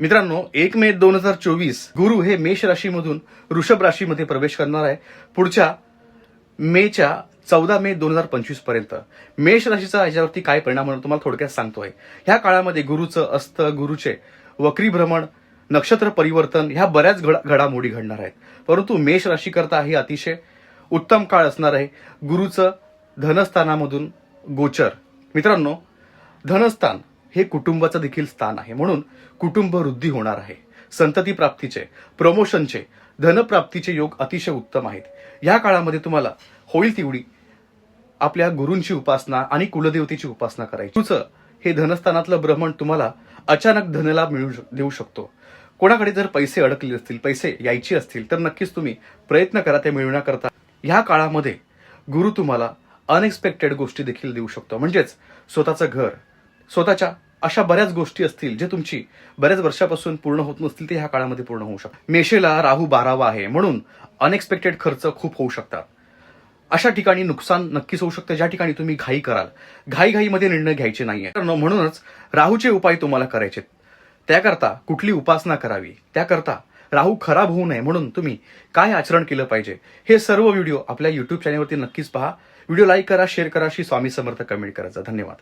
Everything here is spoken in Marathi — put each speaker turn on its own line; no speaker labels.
मित्रांनो एक मे दोन हजार चोवीस गुरु हे मेष राशीमधून वृषभ राशीमध्ये प्रवेश करणार आहे. पुढच्या मेच्या चौदा मे दोन हजार पंचवीसपर्यंत. मेष राशीचा याच्यावरती काय परिणाम होणार तुम्हाला थोडक्यात सांगतोय. ह्या काळामध्ये गुरुचं अस्त गुरुचे वक्री भ्रमण नक्षत्र परिवर्तन ह्या बऱ्याच घडा घडामोडी घडणार आहेत. परंतु मेष राशीकरता हे अतिशय उत्तम काळ असणार आहे. गुरुचं धनस्थानामधून गोचर. मित्रांनो धनस्थान हे कुटुंबाचं देखील स्थान आहे. म्हणून कुटुंब वृद्धी होणार आहे. संतती प्राप्तीचे प्रमोशनचे धनप्राप्तीचे योग अतिशय उत्तम आहेत. या काळामध्ये तुम्हाला होईल तेवढी आपल्या गुरूंची उपासना आणि कुलदेवतेची उपासना करायची. तुझं हे धनस्थानातलं भ्रमण तुम्हाला अचानक धनलाभ मिळू देऊ शकतो. कोणाकडे जर पैसे अडकले असतील पैसे यायचे असतील तर नक्कीच तुम्ही प्रयत्न करा ते मिळवण्याकरता ह्या काळामध्ये गुरु तुम्हाला अनएक्सपेक्टेड गोष्टी देखील देऊ शकतो. म्हणजेच स्वतःचं घर स्वतःच्या अशा बऱ्याच गोष्टी असतील जे तुमची बऱ्याच वर्षापासून पूर्ण होत नसतील ते ह्या काळामध्ये पूर्ण होऊ शकतात. मेषेला राहू बारावा आहे. म्हणून अनएक्सपेक्टेड खर्च खूप होऊ शकतात. अशा ठिकाणी नुकसान नक्कीच होऊ शकतं. ज्या ठिकाणी तुम्ही घाई कराल. घाईघाईमध्ये निर्णय घ्यायचे नाहीये. तर म्हणूनच राहूचे उपाय तुम्हाला करायचे त्याकरता कुठली उपासना करावी? त्याकरता राहू खराब होऊ नये. म्हणून तुम्ही काय आचरण केलं पाहिजे? हे सर्व व्हिडिओ आपल्या युट्यूब चॅनलवरती नक्कीच पहा. व्हिडिओ लाईक करा शेअर करा श्री स्वामी समर्थ कमेंट करायचा. धन्यवाद.